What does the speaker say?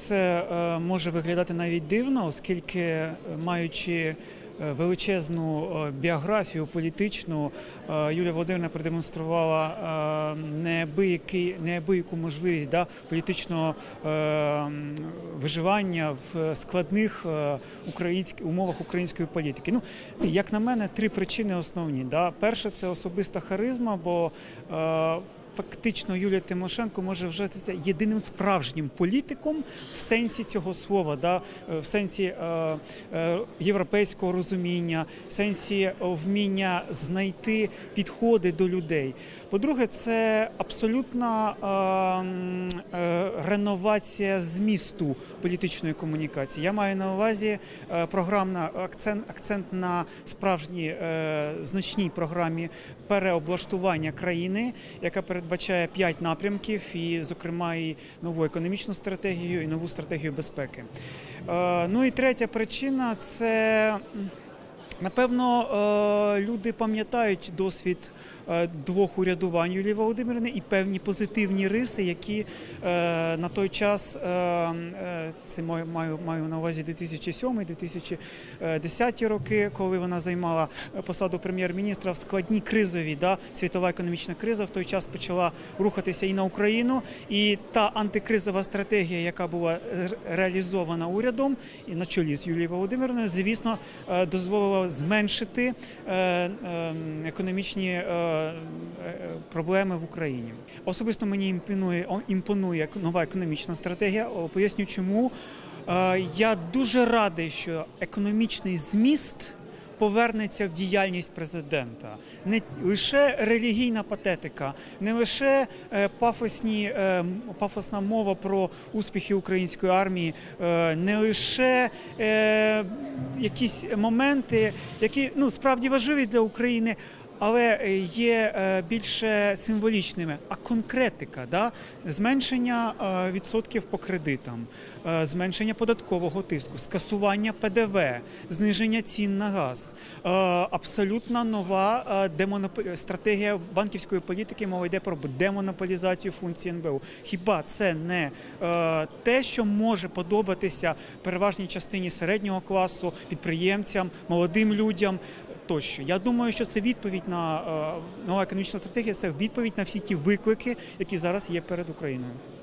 Це е, може виглядати навіть дивно, оскільки е, маючи е, величезну біографію політичну, Юлія Володимирівна продемонструвала неабияку можливість да, політичного виживання в складних українських умовах української політики. Ну, як на мене, три причини основні. Да. Перше це особиста харизма, бо е, Фактично Юлія Тимошенко може вважатися єдиним справжнім політиком в сенсі цього слова, да, е, в сенсі е, е, європейського розуміння, в сенсі е, вміння знайти підходи до людей. По-друге, це абсолютна е, е, реновація змісту політичної комунікації. Я маю на увазі е, програмна акцент, акцент на справжній е, значній програмі переоблаштування країни, яка передбачає п'ять напрямків, і, зокрема, і нову економічну стратегію, і нову стратегію безпеки. Е, Ну і третя причина це. Напевно, е, люди пам'ятають досвід е, двох урядувань Юлії Володимирівни і певні позитивні риси, які е, на той час це маю, маю, на увазі 2007-2010 роки, коли вона займала посаду прем'єр-міністра в складній кризові, да, світова економічна криза в той час почала рухатися і на Україну. І та антикризова стратегія, яка була реалізована урядом і на чолі з Юлією Володимирівною, звісно, дозволила зменшити е, е, економічні е, е, проблеми в Україні. Особисто мені імпонує, імпонує нова економічна стратегія. Поясню, чому я дуже радий, що економічний зміст. Повернеться в діяльність президента не лише релігійна патетика, не лише е, пафосні, е, пафосна мова про успіхи української армії, е, не лише якісь моменти, які ну справді важливі для України. Але е, є е, більше символічними, а конкретика, да? зменшення е, відсотків по кредитам, зменшення податкового тиску, скасування ПДВ, зниження цін на газ, абсолютно нова е, демоноп- стратегія банківської політики. Мова йде про демонополізацію функцій НБУ. Хіба це не те, що може подобатися переважній частині середнього класу, підприємцям, молодим людям? Тощо я думаю, що це відповідь на е, нова економічна стратегія. Це відповідь на всі ті виклики, які зараз є перед Україною.